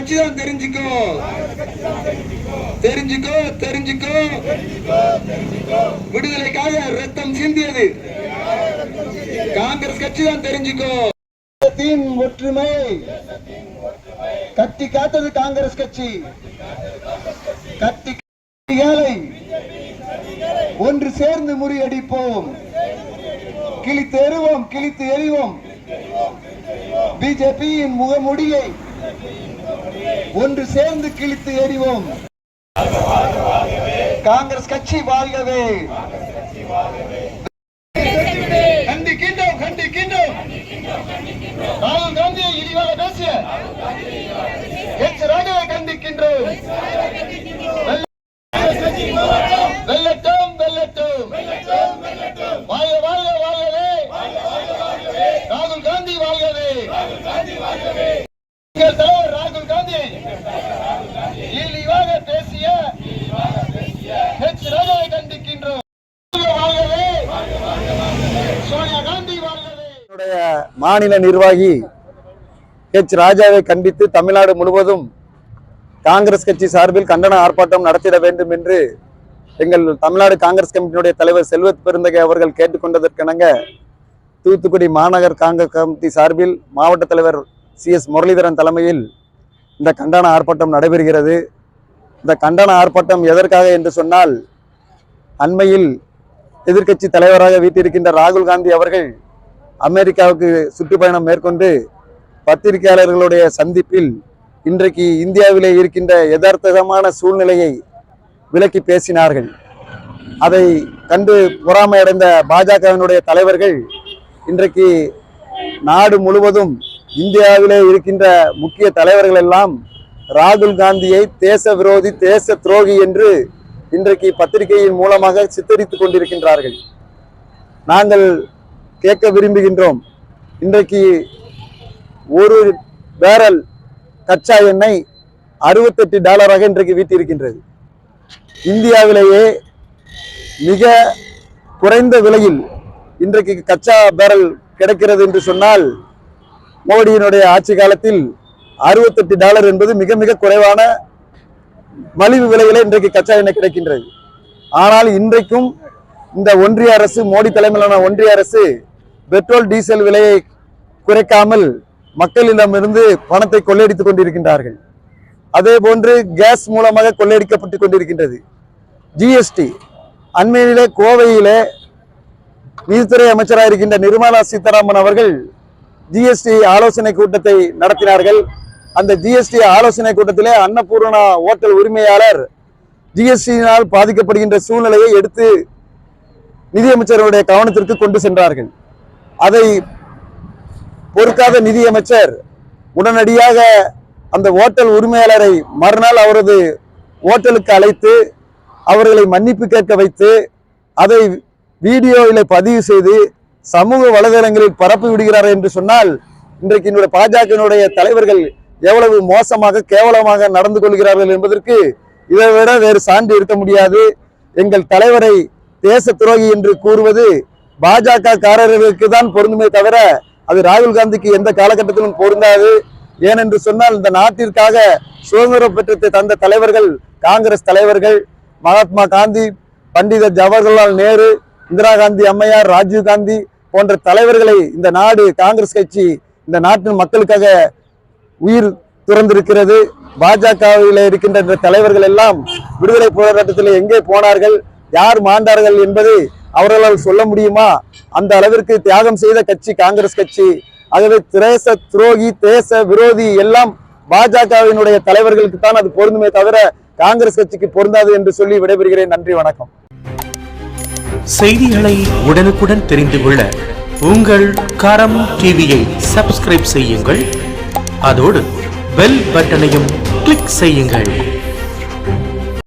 கட்சி தான் தெரிஞ்சுக்கோ. தெரிஞ்சுக்கோ தெரிஞ்சுக்கோ. விடுதலைக்காக ரத்தம் சிந்தியது காங்கிரஸ் கட்சி தான் தெரிஞ்சுக்கோ ஒற்றுமை. கட்டி காத்தது காங்கிரஸ் கட்சி. கட்டி ஏழை. ஒன்று சேர்ந்து முறியடிப்போம். கிழித்து எறிவோம் கிழித்து எறிவோம். பிஜேபியின் முகமுடியை ஒன்று சேர்ந்து கிழித்து எறிவோம். காங்கிரஸ் கட்சி வாழ்கவே. கண்டிக்கின்றோம் கண்டிக்கின்றோம். ராகுல் காந்தியை இழிவாக பேசிய எச் ராஜாவை கண்டிக்கின்றோம் வெல்லட்டும் வெல்லட்டும் வாழ்க வாழ்க வாழ்கவே ராகுல் காந்தி வாழ்கவே எங்கள் தலைவர் ராகுல் காந்தி இழிவாக பேசிய எச் ராஜாவை கண்டிக்கின்றோம் வாழ்கவே சோனியா காந்தி வாழ்கவே என்னுடைய மாநில நிர்வாகி ஹெச் ராஜாவை கண்டித்து தமிழ்நாடு முழுவதும் காங்கிரஸ் கட்சி சார்பில் கண்டன ஆர்ப்பாட்டம் நடத்திட வேண்டும் என்று எங்கள் தமிழ்நாடு காங்கிரஸ் கமிட்டியினுடைய தலைவர் செல்வத் பெருந்தகை அவர்கள் கேட்டுக்கொண்டதற்கிணங்க தூத்துக்குடி மாநகர் காங்கிரஸ் கமிட்டி சார்பில் மாவட்ட தலைவர் சி. எஸ். முரளிதரன் தலைமையில் இந்த கண்டன ஆர்ப்பாட்டம் நடைபெறுகிறது. இந்த கண்டன ஆர்ப்பாட்டம் எதற்காக என்று சொன்னால் அண்மையில் எதிர்க்கட்சி தலைவராக வீட்டிருக்கின்ற ராகுல் காந்தி அவர்கள் அமெரிக்காவுக்கு சுற்றுப்பயணம் மேற்கொண்டு பத்திரிகையாளர்களுடைய சந்திப்பில் இன்றைக்கு இந்தியாவிலே இருக்கின்ற யதார்த்தமான சூழ்நிலையை விளக்கி பேசினார்கள். அதை கண்டு பொறாமையடைந்த பாஜகவினுடைய தலைவர்கள் இன்றைக்கு நாடு முழுவதும் இந்தியாவிலே இருக்கின்ற முக்கிய தலைவர்கள் எல்லாம் ராகுல் காந்தியை தேச விரோதி தேச துரோகி என்று இன்றைக்கு பத்திரிகையின் மூலமாக சித்தரித்து கொண்டிருக்கின்றார்கள். நாங்கள் கேட்க விரும்புகின்றோம். இன்றைக்கு ஒரு பேரல் கச்சா எண்ணெய் அறுபத்தெட்டு டாலராக இன்றைக்கு வீட்டிருக்கின்றது இந்தியாவிலேயே மிக குறைந்த விலையில் இன்றைக்கு கச்சா பேரல் கிடைக்கிறது என்று சொன்னால் மோடியினுடைய ஆட்சி காலத்தில் அறுபத்தெட்டு டாலர் என்பது மிக மிக குறைவான மலிவு விலையில இன்றைக்கு கச்சா எண்ணெய் கிடைக்கின்றது. ஆனால் இன்றைக்கும் இந்த ஒன்றிய அரசு மோடி தலைமையிலான ஒன்றிய அரசு பெட்ரோல் டீசல் விலையை குறைக்காமல் மக்களிடமிருந்து பணத்தை கொள்ளையடித்துக் கொண்டிருக்கின்றார்கள். அதே போன்று கேஸ் மூலமாக கொள்ளையடிக்கப்பட்டு கொண்டிருக்கின்றது. ஜிஎஸ்டி அண்மையிலே கோவையிலே நிதித்துறை அமைச்சராக இருக்கின்ற நிர்மலா சீதாராமன் அவர்கள் ஜிஎஸ்டி ஆலோசனை கூட்டத்தை நடத்தினார்கள். அந்த ஜிஎஸ்டி ஆலோசனை கூட்டத்திலே அன்னபூர்ணா ஓட்டல் உரிமையாளர் ஜிஎஸ்டியினால் பாதிக்கப்படுகின்ற சூழ்நிலையை எடுத்து நிதியமைச்சருடைய கவனத்திற்கு கொண்டு சென்றார்கள். அதை பொறுக்காத நிதியமைச்சர் உடனடியாக அந்த ஓட்டல் உரிமையாளரை மறுநாள் அவரது ஓட்டலுக்கு அழைத்து அவர்களை மன்னிப்பு கேட்க வைத்து அதை வீடியோவில் பதிவு செய்து சமூக வலைதளங்களில் பரப்பி விடுகிறார் என்று சொன்னால் இன்றைக்கு என்னுடைய பாஜகவினுடைய தலைவர்கள் எவ்வளவு மோசமாக கேவலமாக நடந்து கொள்கிறார்கள் என்பதற்கு இதை விட வேறு சான்று இருக்க முடியாது. எங்கள் தலைவரை தேச துரோகி என்று கூறுவது பாஜக காரர்களுக்கு தான் பொருந்துமே தவிர அது ராகுல் காந்திக்கு எந்த காலகட்டத்திலும் பொருந்தாது. ஏனென்று சொன்னால் இந்த நாட்டிற்காக சுதந்திர பெற்றத்தை தந்த தலைவர்கள் காங்கிரஸ் தலைவர்கள் மகாத்மா காந்தி பண்டித ஜவஹர்லால் நேரு இந்திரா காந்தி அம்மையார் ராஜீவ் காந்தி போன்ற தலைவர்களை இந்த நாடு காங்கிரஸ் கட்சி இந்த நாட்டின் மக்களுக்காக உயிர் துறந்திருக்கிறது. பாஜகவில் இருக்கின்ற இந்த தலைவர்கள் எல்லாம் விடுதலை போராட்டத்தில் எங்கே போனார்கள் யார் மாண்டார்கள் என்பது அவர்களால் சொல்ல முடியுமா? அந்த அளவிற்கு தியாகம் செய்த கட்சி காங்கிரஸ் கட்சி ஆகவே திரேச துரோகி தேச விரோதி எல்லாம் பாஜகவினுடைய தலைவர்களுக்கு தான் அது பொருந்துமே தவிர காங்கிரஸ் கட்சிக்கு பொருந்தாது என்று சொல்லி விடைபெறுகிறேன். நன்றி வணக்கம். செய்திகளை உடனுக்குடன் தெரிந்து கொள்ள உங்கள் கரம் டிவியை சப்ஸ்கிரைப் செய்யுங்கள். அதோடு பெல் பட்டனையும் கிளிக் செய்யுங்கள்.